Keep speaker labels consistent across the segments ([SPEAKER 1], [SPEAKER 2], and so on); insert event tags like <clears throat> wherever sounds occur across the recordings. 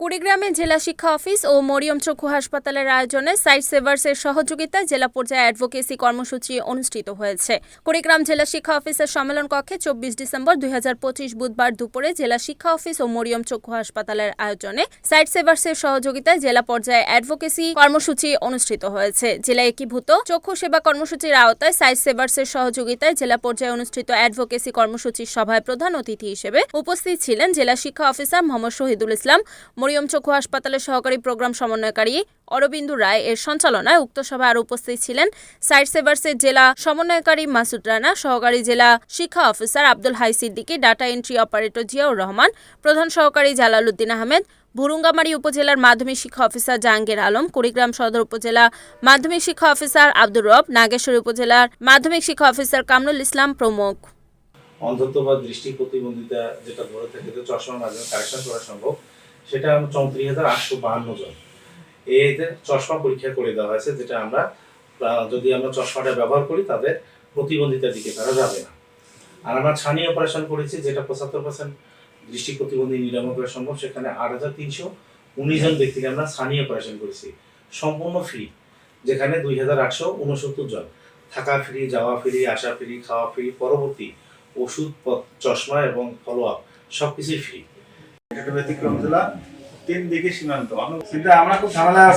[SPEAKER 1] কুড়িগ্রামে জেলা শিক্ষা অফিস ও মরিয়ম চক্ষু হাসপাতালের আয়োজনে সাইট সেভার্সের সহযোগিতায় জেলা পর্যায়ে অ্যাডভোকেসি কর্মসূচি অনুষ্ঠিত হয়েছে। কুড়িগ্রাম জেলা শিক্ষা অফিসের সম্মেলন কক্ষে চব্বিশ ডিসেম্বর দুই বুধবার দুপুরে জেলা শিক্ষা অফিস ও মরিয়ম চক্ষু হাসপাতালের আয়োজনে সাইট সেভার্সের সহযোগিতায় জেলা পর্যায়ে অ্যাডভোকেসি কর্মসূচি অনুষ্ঠিত হয়েছে। জেলা একীভূত চক্ষু সেবা কর্মসূচির আওতায় সাইট সেভার্সের সহযোগিতায় জেলা পর্যায়ে অনুষ্ঠিত অ্যাডভোকেসি কর্মসূচির সভায় প্রধান অতিথি হিসেবে উপস্থিত ছিলেন জেলা শিক্ষা অফিসার মোহাম্মদ শহীদুল ইসলাম মরিয়ম চক্ষু হাসপাতালের সহকারী প্রোগ্রাম সমন্বয়কারী অরবিন্দু রায় এর সঞ্চালনায় উক্ত সভায় আরও উপস্থিত ছিলেন সাইট সেভার্সের জেলা সমন্বয়কারী মাসুদ রানা, সহকারী জেলা শিক্ষা officer Abdul Hai Siddiqui, data entry operator Ziaur Rahman, প্রধান সহকারী জালালউদ্দিন আহমেদ, বুরুঙ্গামারী উপজেলার মাধ্যমিক শিক্ষা অফিসার জাহাঙ্গীর আলম, কুড়িগ্রাম সদর উপজেলা মাধ্যমিক শিক্ষা অফিসার আব্দুর রব, নাগেশ্বরী উপজেলার মাধ্যমিক শিক্ষা অফিসার কামরুল ইসলাম প্রমুখ।
[SPEAKER 2] অন্ধত্ব বা দৃষ্টি প্রতিবন্ধিতা যেটা ধরে থাকে চশমার মাধ্যমে কারেকশন করা সম্ভব। সেটা চৌত্রিশ হাজার আটশো বাহান্ন জন। এতে চশমা পরীক্ষা করে দেওয়া হয়েছে, যেটা আমরা যদি আমরা চশমাটা ব্যবহার করি, তাদের প্রতিবন্ধিতার দিকে তারা যাবে না। আর আমরা ছানি অপারেশন করেছি, যেটা পঁচাত্তর পার্সেন্ট দৃষ্টি প্রতিবন্ধী নিরাময় করা সম্ভব। সেখানে আট হাজার তিনশো উনিশ জন ব্যক্তিকে আমরা ছানি অপারেশন করেছি। সম্পূর্ণ ফ্রি যেখানে দুই হাজার আটশো উনসত্তর জন। থাকা ফ্রি যাওয়া ফ্রি আসা ফ্রি খাওয়া ফ্রি পরবর্তী ওষুধ চশমা এবং ফলো আপ সবকিছুই ফ্রি
[SPEAKER 3] এটা আমরা-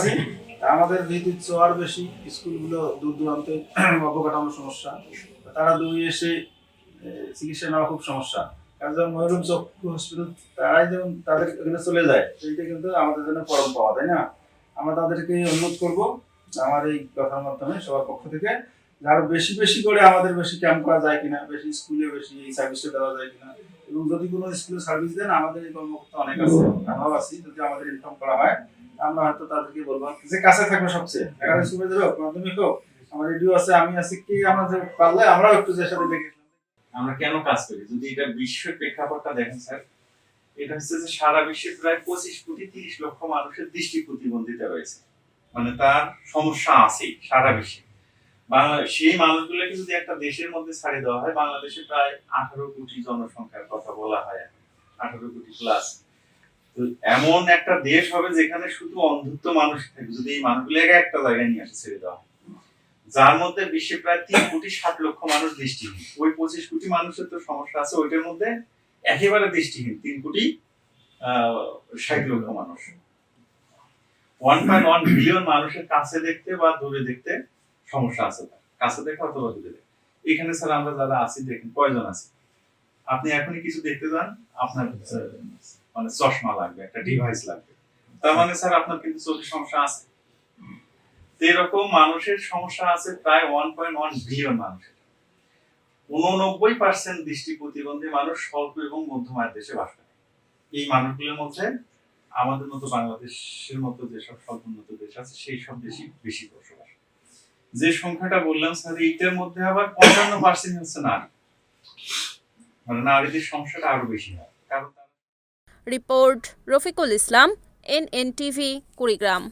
[SPEAKER 3] <clears throat> তারা এসে চিকিৎসা নেওয়া খুব সমস্যা। ময়ূরম হসপিটাল যেমন তাদের এখানে চলে যায়, সেইটা কিন্তু আমাদের জন্য পরম পাওয়া, তাই না? আমরা তাদেরকে অনুরোধ করব, আমার এই কথার মাধ্যমে সবার পক্ষ থেকে আরও বেশি বেশি করে আমাদের বেশি ক্যাম্প করা যায় কিনা বেশি স্কুলে বেশি এই সার্ভিসটা দেওয়া যায় কিনা এবং যদি কোনো স্কুলে সার্ভিস দেন আমাদের এই কর্মকর্তা অনেক আছে আমরাও আছি যদি আমাদের ইনফর্ম করা হয় আমরা হয়তো তাদেরকে বলব যে কাছে থাকবে সবচেয়ে এখানে স্কুলে হোক মাধ্যমিক হোক আমার রেডিও আছে আমি আছি কি আমরা পারলে আমরাও একটু যে সাথে দেখে
[SPEAKER 4] আমরা কেন কাজ করি? যদি এটা বিশ্ব প্রেক্ষাপটটা দেখেন স্যার এটা হচ্ছে যে সারা বিশ্বে প্রায় পঁচিশ কোটি তিরিশ লক্ষ মানুষের দৃষ্টি প্রতিবন্ধিতা রয়েছে। মানে তার সমস্যা আছেই সারা বিশ্বে। সেই মানুষগুলোকে যদি একটা দেশের মধ্যে ছাড়ে দেওয়া হয়, বাংলাদেশে প্রায় আঠারো কোটি জনসংখ্যার কথা বলা হয় আঠারো কোটি প্লাস এমন একটা দেশ হবে যেখানে শুধু অন্ধত্ব মানুষ থাকবে, যদি এই মানুষগুলোকে একটা জায়গায় নিয়ে আসে, ছেড়ে দেওয়া যার মধ্যে বিশ্বে প্রায় তিন কোটি ষাট লক্ষ মানুষ দৃষ্টিহীন। ওই পঁচিশ কোটি মানুষের তো সমস্যা আছে, ওইটার মধ্যে একেবারে দৃষ্টিহীন, তিন কোটি ষাট লক্ষ মানুষ। ওয়ান পয়েন্ট ওয়ান বিলিয়ন মানুষের কাছে দেখতে বা দূরে দেখতে সমস্যা আছে কাছে দেখা অথবা দূরে দেখতে এখানে স্যার আমরা যারা আছি, দেখেন, কয়জন আছে? আপনি এখনই কিছু দেখতে যান, আপনার মানে চশমা লাগবে, একটা ডিভাইস লাগবে। তার মানে স্যার আপনার কিন্তু চোখের সমস্যা আছে। এরকম মানুষের সমস্যা আছে প্রায় ওয়ান পয়েন্ট ওয়ান বিলিয়ন মানুষের। উননব্বই পার্সেন্ট দৃষ্টি প্রতিবন্ধী মানুষ স্বল্প এবং মধ্যম আয়ের দেশে বাস করে। এই মানুষগুলোর মধ্যে আমাদের মতো বাংলাদেশের মতো যেসব স্বল্পোন্নত দেশ আছে, সেই সব দেশই বেশি বসবাস করে। যে সংখ্যাটা বললাম স্যার এইটার মধ্যে আবার পঞ্চান্ন পার্সেন্ট হচ্ছে নারী। মানে নারীদের সমস্যাটা আরও বেশি হয়। কারণ
[SPEAKER 1] রিপোর্ট রফিকুল ইসলাম এনএনটিভি কুড়িগ্রাম।